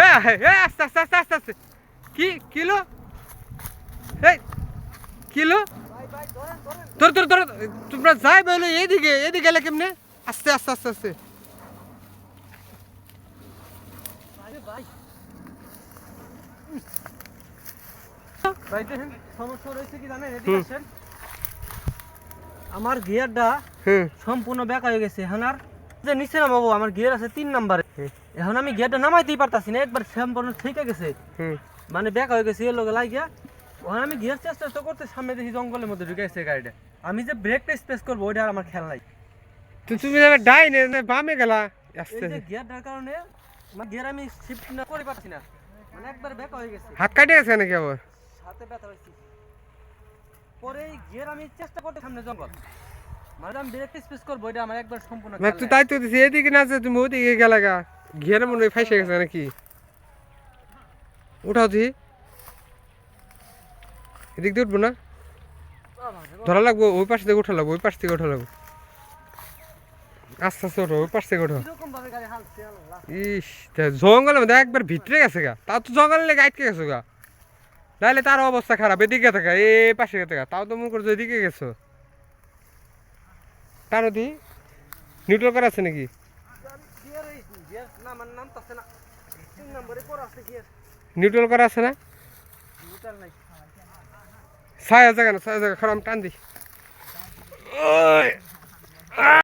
হ্যাঁ হ্যাঁ হ্যাঁ, আস্তে আস্তে আস্তে আস্তে আস্তে। কি কিলো এই কিলো তোর তোর তোর তোমরা যাই বলে এইদিকে এইদিকে গেলে কেমনে? আস্তে আস্তে আস্তে আস্তে। ভাই দেখেন সমস্যা রয়েছে কি জানেন? এদিকে আসেন। আমার গিয়ারটা সম্পূর্ণ বেকা হয়ে গেছে এখন আর যে নিচে নামাবো আমার গিয়ার আছে তিন নাম্বারে। এখন আমি গিয়ারটা নামাইতেই পারতাছি না একবার সম্পূর্ণ ঠিক গেছে। মানে বেকা হয়ে গেছে এর লোকে লাগিয়া। ওখানে আমি গিয়ার চেষ্টা চেষ্টা করতে সামনে দেখি জঙ্গলের মধ্যে ঢুকে গেছে গাড়িটা। আমি যে ব্রেকটা স্পেস করব ওইটা আর আমার খেয়াল নাই। তো তুমি ডাইনে বামে গেলা আস্তে এই যে গিয়ারটার কারণে আমার গিয়ার আমি শিফট না করে পারছি না। মানে একবার বেকা হয়ে গেছে। হাত কাটে গেছে নাকি আবার? হাতে ব্যথা হয়েছে। পরে গিয়ার আমি চেষ্টা করতে সামনে জঙ্গল। মানে স্পেস করব এটা আমার একবার সম্পূর্ণ না তুই তাই তো দিছি এদিকে না যে তুমি ওদিকে গেলা গা। ঘিরে মনে হয় ফাইসে গেছে নাকি? উঠাও তুই। এদিক দিয়ে উঠবো না। ধরা লাগবো ওই পাশ থেকে উঠা লাগবো ওই পাশ থেকে উঠা লাগবো। আস্তে আস্তে ওঠো ওই পাশ থেকে ওঠো। ইস তা মধ্যে একবার ভিতরে গেছে গা। তাও তো জঙ্গলের লেগে আটকে গেছো গা। নাহলে তার অবস্থা খারাপ এদিকে থাকা এ পাশে থাকা। তাও তো মনে করছ এদিকে গেছো। তার দি? নিউট্রাল করা আছে নাকি? নিউট্রাল করা আছে না? ছায়া জায়গা না, ছায়া জায়গা, খারাপ টান দি